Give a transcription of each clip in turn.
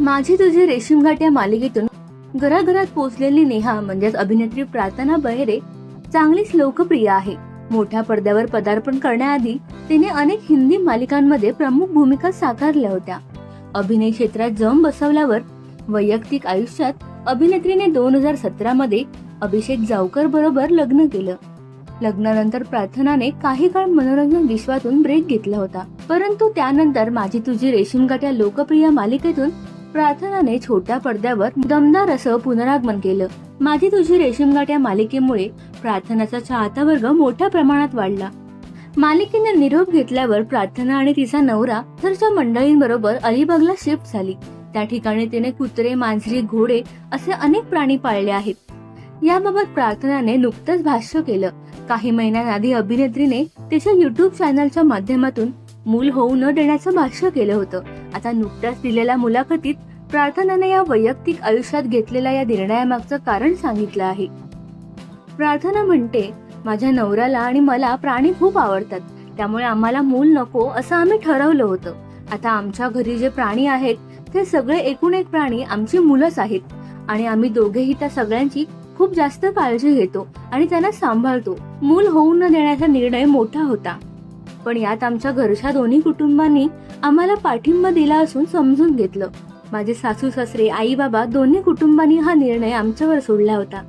माझी तुझी रेशीमघाट या मालिकेतून घराघरात पोचलेली नेहा म्हणजेच अभिनेत्री प्रार्थना बहिरे चांगलीच लोकप्रिय आहे. मोठ्या पडद्यावर पदार्पण करण्याआधी तिने अनेक हिंदी मालिकांमध्ये प्रमुख भूमिका साकारल्या होत्या. अभिनय क्षेत्रात जम बसवल्यावर वैयक्तिक आयुष्यात अभिनेत्रीने दोन हजार सतरा मध्ये अभिषेक जावकर बरोबर लग्न केलं. लग्नानंतर प्रार्थनाने काही काळ मनोरंजन विश्वातून ब्रेक घेतला होता. परंतु त्यानंतर माझी तुझी रेशीमगाठ या लोकप्रिय मालिकेतून प्रार्थनाने छोट्या पडद्यावर दमदार असं पुनरागमन केलं. माझी तुझी रेशीमगाठ या मालिकेमुळे प्रार्थनाचा चाहता वर्ग मोठ्या प्रमाणात वाढला. मालिकेने निरोप घेतल्यावर प्रार्थना आणि तिचा नवरा घरच्या मंडळींबरोबर अलिबागला शिफ्ट झाली. त्या ठिकाणी तिने कुत्रे मांजरी घोडे असे अनेक प्राणी पाळले आहेत. याबाबत प्रार्थनाने नुकतंच भाष्य केलं. काही महिन्यांआधी अभिनेत्रीने तिच्या युट्यूब चॅनलच्या माध्यमातून मूल होऊ न देण्याचं भाष्य केलं होतं. आता नुकत्याच दिलेल्या मुलाखतीत प्रार्थनाने या वैयक्तिक आयुष्यात घेतलेल्या या निर्णयामागचं कारण सांगितलं आहे. प्रार्थना म्हणते माझ्या नवऱ्याला आणि मला प्राणी खूप आवडतात. त्यामुळे आम्हाला मूल नको असं आम्ही ठरवलं होतं. आता आमच्या घरी जे प्राणी आहेत ते सगळे एकूण एक प्राणी आमची मुलंच आहेत. आणि आम्ही दोघेही त्या सगळ्यांची खूप जास्त काळजी घेतो आणि त्यांना सांभाळतो. मूल होऊ न देण्याचा निर्णय मोठा होता. पण यात आमच्या घरच्या दोन्ही कुटुंबांनी आम्हाला पाठिंबा दिला असून समजून घेतलं. माझे सासू सासरे आई बाबा दोन्ही कुटुंबांनी हा निर्णय आमच्यावर सोडला होता.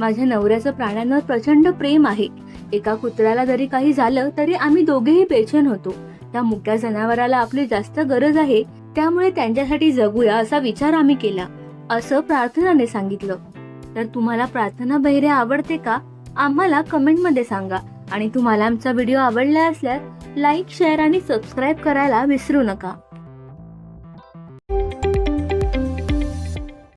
माझ्या नवऱ्याचं प्राण्यांवर प्रचंड प्रेम आहे. एका कुत्र्याला जरी काही झालं तरी आम्ही दोघेही बेचैन होतो. त्या मुक्या जनावराला आपली जास्त गरज आहे त्यामुळे त्यांच्यासाठी जगूया असा विचार आम्ही केला असं प्रार्थनाने सांगितलं. तर तुम्हाला प्रार्थना बहिरे आवडते का? आम्हाला कमेंटमध्ये सांगा. आणि तुम्हाला आमचा व्हिडिओ आवडला असल्यास लाईक शेअर आणि सबस्क्राईब करायला विसरू नका.